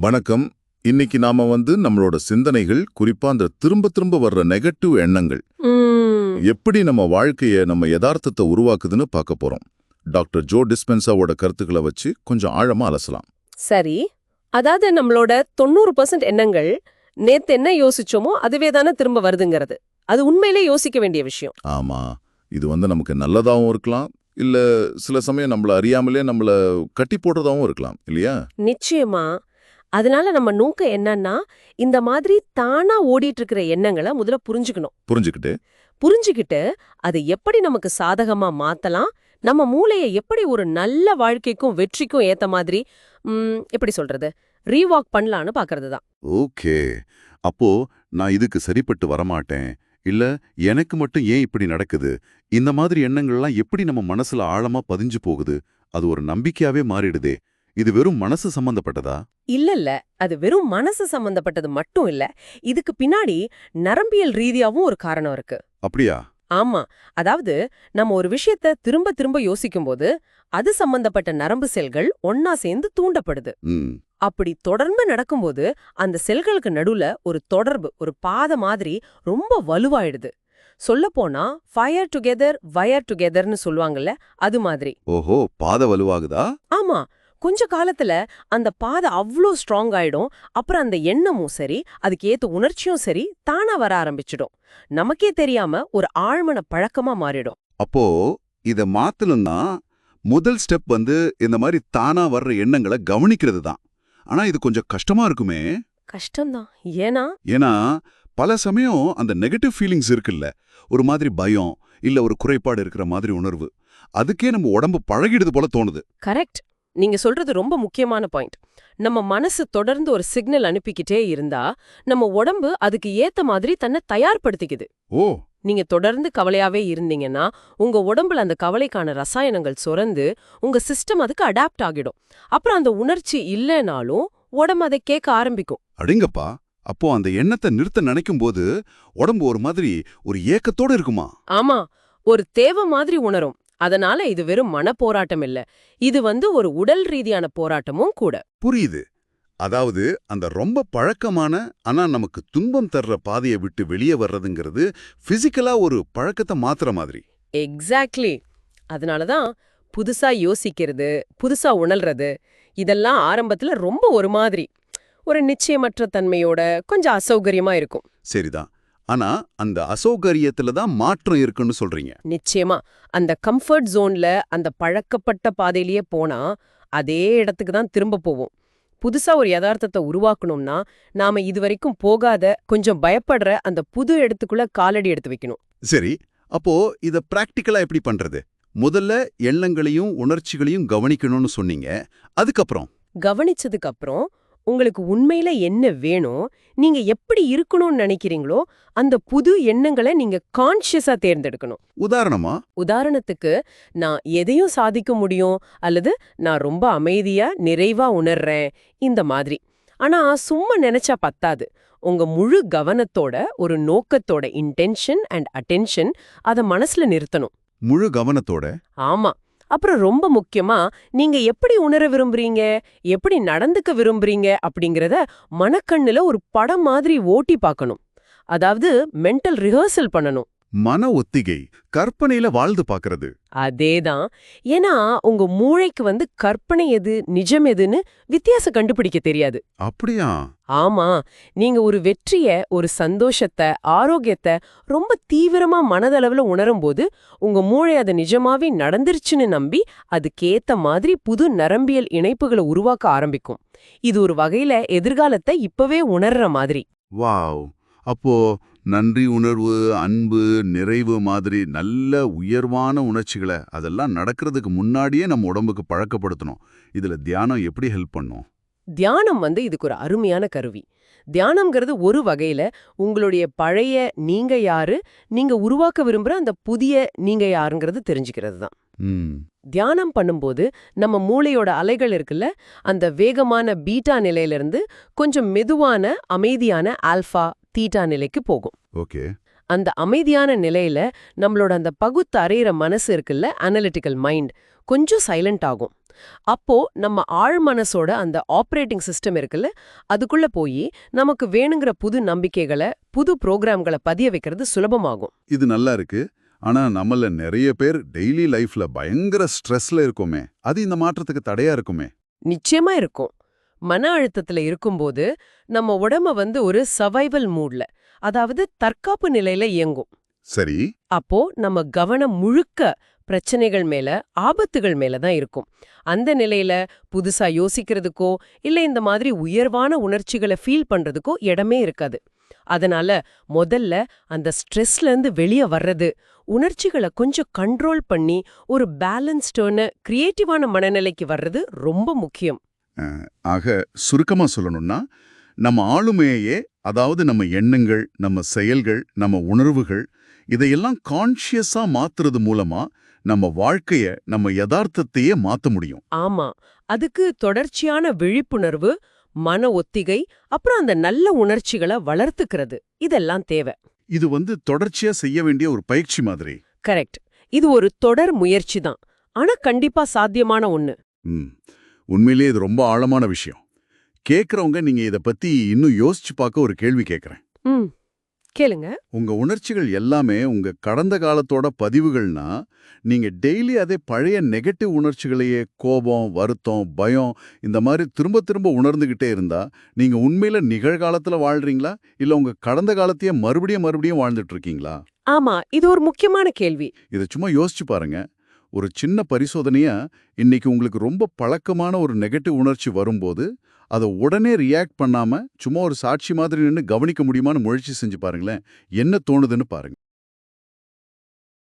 வணக்கம். இன்னைக்கு நாம வந்து நம்மளோட சிந்தனைகள் குறிப்பா அந்த திரும்ப திரும்ப வர்ற நெகட்டிவ் எண்ணங்கள். எப்படி நம்ம வாழ்க்கைய நம்ம யதார்த்தத்தை உருவாக்குதுன்னு பார்க்க போறோம். டாக்டர் ஜோ டிஸ்பென்சாவோட கருத்துக்களை வச்சு கொஞ்சம் ஆழமா அலசலாம். சரி. அதாவது நம்மளோட தொண்ணூறு பர்சன்ட் எண்ணங்கள் நேத்து என்ன யோசிச்சோமோ அதுவே தானே திரும்ப வருதுங்கிறது. அது உண்மையிலே யோசிக்க வேண்டிய விஷயம். ஆமா. இது வந்து நமக்கு நல்லதாவும் இருக்கலாம். இல்ல சில சமயம் நம்மள அறியாமலே நம்மள கட்டி போடுறதாவும் இருக்கலாம். இல்லையா? நிச்சயமா. அதனால நம்ம நோக்கம் என்னன்னா இந்த மாதிரி தானா ஓடிட்டு இருக்கிற எண்ணங்களை முதல்ல புரிஞ்சுக்கணும். புரிஞ்சுக்கிட்டு. புரிஞ்சுக்கிட்டு அதை எப்படி நமக்கு சாதகமா மாத்தலாம் நம்ம மூளையை எப்படி ஒரு நல்ல வாழ்க்கைக்கும் வெற்றிக்கும் ஏத்த மாதிரி எப்படி சொல்றது ரீவாக் பண்ணலான்னு பாக்குறது தான் ஓகே. அப்போ நான் இதுக்கு சரிப்பட்டு வரமாட்டேன். இல்ல எனக்கு மட்டும் ஏன் இப்படி நடக்குது? இந்த மாதிரி எண்ணங்கள்லாம் எப்படி நம்ம மனசுல ஆழமா பதிஞ்சு போகுது? அது ஒரு நம்பிக்கையாவே மாறிடுதே. இது வெறும் மனசு சம்பந்தப்பட்டதா? இல்ல இல்ல அது வெறும் மனசு சம்பந்தப்பட்டது மட்டும் இல்ல. இதுக்கு பின்னாடி நரம்பியல் ரீதியாவும் ஒரு காரணம் இருக்கு. அப்படியா? ஆமா. அதாவது நம்ம ஒரு விஷயத்த திரும்ப திரும்ப யோசிக்கும்போது அது சம்பந்தப்பட்ட நரம்பு செல்கள் ஒன்னா சேர்ந்து தூண்டப்படுது. அப்படி தொடர்ந்து நடக்கும்போது அந்த செல்களுக்கு நடுவுல ஒரு தொடர்பு ஒரு பாதை மாதிரி ரொம்ப வலுவாயிடுது. சொல்லப்போனா ஃபயர் டுகெதர் வயர் டுகெதர்னு சொல்லுவாங்கல்ல அது மாதிரி. ஓஹோ பாத வலுவாகுதா? ஆமா. கொஞ்ச காலத்துல அந்த பாதை அவ்ளோ ஸ்ட்ராங் ஆயிடும். அப்புறம் அந்த எண்ணமும் சரி அதுக்கு ஏத்த உணர்ச்சியும் சரி தானா வர ஆரம்பிச்சிடும். நமக்கே தெரியாம ஒரு ஆழ்மன பழக்கமா மாறிடும். அப்போ இத மாத்தணும்னா முதல் ஸ்டெப் வந்து இந்த மாதிரி தானா வர்ற எண்ணங்களை கவனிக்கிறது தான். ஆனா இது கொஞ்சம் கஷ்டமா இருக்குமே. கஷ்டம்தான். ஏன்னா? ஏன்னா பல சமயம் அந்த நெகட்டிவ் ஃபீலிங்ஸ் இருக்குல்ல. ஒரு மாதிரி பயம் இல்ல ஒரு குறைபாடு இருக்கிற மாதிரி உணர்வு. அதுக்கே நம்ம உடம்பு பழகிடுது போல தோணுது. கரெக்ட் நீங்க சொல்றது ரொம்ப முக்கியமான பாயிண்ட். நம்ம மனசு தொடர்ந்து ஒரு சிக்னல் அனுப்பிக்கிட்டே இருந்தா நம்ம உடம்பு அதுக்கு ஏத்த மாதிரி தன்னை தயார்படுத்திக்குது. ஓ! நீங்க தொடர்ந்து கவலையாவே இருந்தீங்கன்னா உங்க உடம்புல அந்த கவலைக்கான ரசாயனங்கள் சுரந்து உங்க சிஸ்டம் அதுக்கு அடாப்ட் ஆகிடும். அப்புறம் அந்த உணர்ச்சி இல்லைனாலும் உடம்பு அதை கேட்க ஆரம்பிக்கும். அடிங்கப்பா! அப்போ அந்த எண்ணத்தை நிறுத்த நினைக்கும் போது உடம்பு ஒரு மாதிரி ஒரு ஏக்கத்தோட இருக்குமா? ஆமா. ஒரு தேவை மாதிரி உணரும். அதனால இது வெறும் மன போராட்டம் இல்ல. இது வந்து ஒரு உடல் ரீதியான போராட்டமும் கூட. புரியுது. அதாவது அந்த ரொம்ப பழக்கமான ஆனா நமக்கு துன்பம் தர்ற பாதையை விட்டு வெளியே வர்றதுங்கிறது பிசிக்கலா ஒரு பழக்கத்தை மாத்துற மாதிரி. எக்ஸாக்ட்லி அதனால தான் புதுசா யோசிக்கிறது புதுசா உணல்றது இதெல்லாம் ஆரம்பத்துல ரொம்ப ஒரு மாதிரி. ஒரு நிச்சயமற்ற தன்மையோட கொஞ்சம் அசௌகரியமா இருக்கும். சரிதான். ஆனா அந்த அசௌகரியத்துல தான் மாற்றம் இருக்குன்னு சொல்றீங்க. நிச்சயமா. அந்த கம்ஃபர்ட் ஜோன்ல அந்த பழக்கப்பட்ட பாதையிலேயே போனா அதே இடத்துக்கு தான் திரும்ப போவோம். புதுசா ஒரு யதார்த்தத்தை உருவாக்கணும்னா நாம இதுவரைக்கும் போகாத கொஞ்சம் பயப்படுற அந்த புது இடத்துக்குள்ள காலடி எடுத்து வைக்கணும். சரி. அப்போ இத பிராக்டிக்கலா எப்படி பண்றது? முதல்ல எண்ணங்களையும் உணர்ச்சிகளையும் கவனிக்கணும்னு சொன்னீங்க. அதுக்கப்புறம்? கவனிச்சதுக்கு அப்புறம் உங்களுக்கு உண்மையில என்ன வேணும் நீங்க எப்படி இருக்கணும்னு நினைக்கிறீங்களோ அந்த புது எண்ணங்களை நீங்க கான்ஷியஸா தேர்ந்தெடுக்கணும். உதாரணமா? உதாரணத்துக்கு நான் எதையும் சாதிக்க முடியும் அல்லது நான் ரொம்ப அமைதியா நிறைவா உணர்றேன் இந்த மாதிரி. ஆனா சும்மா நினைச்சா பத்தாது. உங்க முழு கவனத்தோட ஒரு நோக்கத்தோட இன்டென்ஷன் அண்ட் அட்டென்ஷன் அத மனசுல நிறுத்தணும். முழு கவனத்தோட? ஆமா. அப்புறம் ரொம்ப முக்கியமா நீங்க எப்படி உணர விரும்புறீங்க? எப்படி நடந்துக்க விரும்புறீங்க? அப்படிங்கறத மனக்கண்ணுல ஒரு படம் மாதிரி ஓட்டி பார்க்கணும். அதாவது மென்டல் ரிஹர்சல் பண்ணணும். மன ஒத்திகை கற்பனையில வாழ்ந்து பாக்குறது அதேதான். ஏன்னா உங்க மூளைக்கு வந்து கற்பனை எது நிஜம் எதுன்னு வித்தியாசம் கண்டுபிடிக்க தெரியாது. அப்படியா? ஆமா. நீங்க ஒரு வெற்றிய ஒரு சந்தோஷத்தை ஆரோக்கியத்தை ரொம்ப தீவிரமா மனதளவுல உணரும்போது உங்க மூளை அதை நிஜமாவே நடந்துருச்சுன்னு நம்பி அதுக்கேத்த மாதிரி புது நரம்பியல் இணைப்புகளை உருவாக்க ஆரம்பிக்கும். இது ஒரு வகையில எதிர்காலத்தை இப்பவே உணர்ற மாதிரி. வாவ். அப்போ நன்றி உணர்வு அன்பு நிறைவு மாதிரி நல்ல உயர்வான உணர்ச்சிகளை அதெல்லாம் நடக்கிறதுக்கு முன்னாடியே நம்ம உடம்புக்கு பழக்கப்படுத்தணும். இதுல தியானம் எப்படி ஹெல்ப் பண்ணும்? தியானம் வந்து இதுக்கு ஒரு அருமையான கருவி. தியானம்ங்கிறது ஒரு வகையில உங்களுடைய பழைய நீங்க யாரு நீங்க உருவாக்க விரும்புற அந்த புதிய நீங்க யாருங்கிறது தெரிஞ்சுக்கிறது தான். ம். தியானம் பண்ணும்போது நம்ம மூளையோட அலைகள் இருக்குல்ல அந்த வேகமான பீட்டா நிலையிலிருந்து கொஞ்சம் மெதுவான அமைதியான ஆல்ஃபா தீட்டா நிலைக்கு போகும். ஓகே. அந்த அமைதியான நிலையில நம்மளோட அந்த பகுத்து அறையிற மனசு இருக்குல்ல அனலிட்டிக்கல் மைண்ட் கொஞ்சம் சைலண்ட் ஆகும். அப்போ நம்ம ஆழ் மனசோட அந்த ஆப்ரேட்டிங் சிஸ்டம் இருக்குல்ல அதுக்குள்ள போய் நமக்கு வேணுங்கிற புது நம்பிக்கைகளை புது புரோகிராம்களை பதிய வைக்கிறது சுலபமாகும். இது நல்லா இருக்கு. ஆனா நம்மள நிறைய பேர் டெய்லி லைஃப்ல பயங்கர ஸ்ட்ரெஸ்ல இருக்கோமே. அது இந்த மாற்றத்துக்கு தடையா இருக்குமே. நிச்சயமா இருக்கும். மன அழுத்தத்துல இருக்கும்போது நம்ம உடம்ப வந்து ஒரு சர்வைவல் மூட்ல அதாவது தற்காப்பு நிலையில இயங்கும். சரி. அப்போ நம்ம கவனம் முழுக்க பிரச்சனைகள் மேல ஆபத்துகள் மேல தான் இருக்கும். அந்த நிலையில புதுசா யோசிக்கிறதுக்கோ இல்ல இந்த மாதிரி உயர்வான உணர்ச்சிகளை ஃபீல் பண்றதுக்கோ இடமே இருக்காது. அதனால முதல்ல அந்த ஸ்ட்ரெஸ்ல இருந்து வெளிய வர்றது உணர்ச்சிகளை கொஞ்சம் கண்ட்ரோல் பண்ணி ஒரு பேலன்ஸ்டான கிரியேட்டிவான மனநிலைக்கு வர்றது ரொம்ப முக்கியம். ஆக சுருக்கமா சொல்லணும்னா நம்ம ஆளுமையே அதாவது நம்ம எண்ணங்கள் நம்ம செயல்கள் நம்ம உணர்வுகள் இதையெல்லாம் கான்ஷியஸா மாத்துறது மூலமா நம்ம வாழ்க்கைய நம்ம யதார்த்தத்தையே மாத்த முடியும். ஆமா. அதுக்கு தொடர்ச்சியான விழிப்புணர்வு மன ஒத்திகை அப்புறம் அந்த நல்ல உணர்ச்சிகளை வளர்த்துக்கிறது. இதெல்லாம் தேவை. இது வந்து தொடர்ச்சியா செய்ய வேண்டிய ஒரு பயிற்சி மாதிரி. கரெக்ட். இது ஒரு தொடர் முயற்சி தான். ஆனா கண்டிப்பா சாத்தியமான ஒண்ணு. உண்மையிலேயே இது ரொம்ப ஆழமான விஷயம். கேக்குறவங்க நீங்க இத பத்தி இன்னும் யோசிச்சு பார்க்க ஒரு கேள்வி கேக்குறேன் ம். கேளுங்க. உங்க உணர்ச்சிகள் எல்லாமே உங்க கடந்த காலத்தோட பதிவுகள்னா நீங்க டெய்லி அதே பழைய நெகட்டிவ் உணர்ச்சிகளையே கோபம் வருத்தம் பயம் இந்த மாதிரி திரும்ப திரும்ப உணர்ந்துகிட்டே இருந்தா நீங்க உண்மையில நிகழ்காலத்துல வாழ்றீங்களா? இல்ல உங்க கடந்த காலத்தையே மறுபடியும் மறுபடியும் வாழ்ந்துட்டு இருக்கீங்களா? ஆமா இது ஒரு முக்கியமான கேள்வி. இதை சும்மா யோசிச்சு பாருங்க. ஒரு சின்ன பரிசோதனையா இன்னைக்கு உங்களுக்கு ரொம்ப பழக்கமான ஒரு நெகட்டிவ் உணர்ச்சி வரும்போது அதை உடனே ரியாக்ட் பண்ணாம சும்மா ஒரு சாட்சி மாதிரி நின்னு கவனிக்க முடியுமான்னு முயற்சி செஞ்சு பாருங்களேன். என்ன தோணுதுன்னு பாருங்க.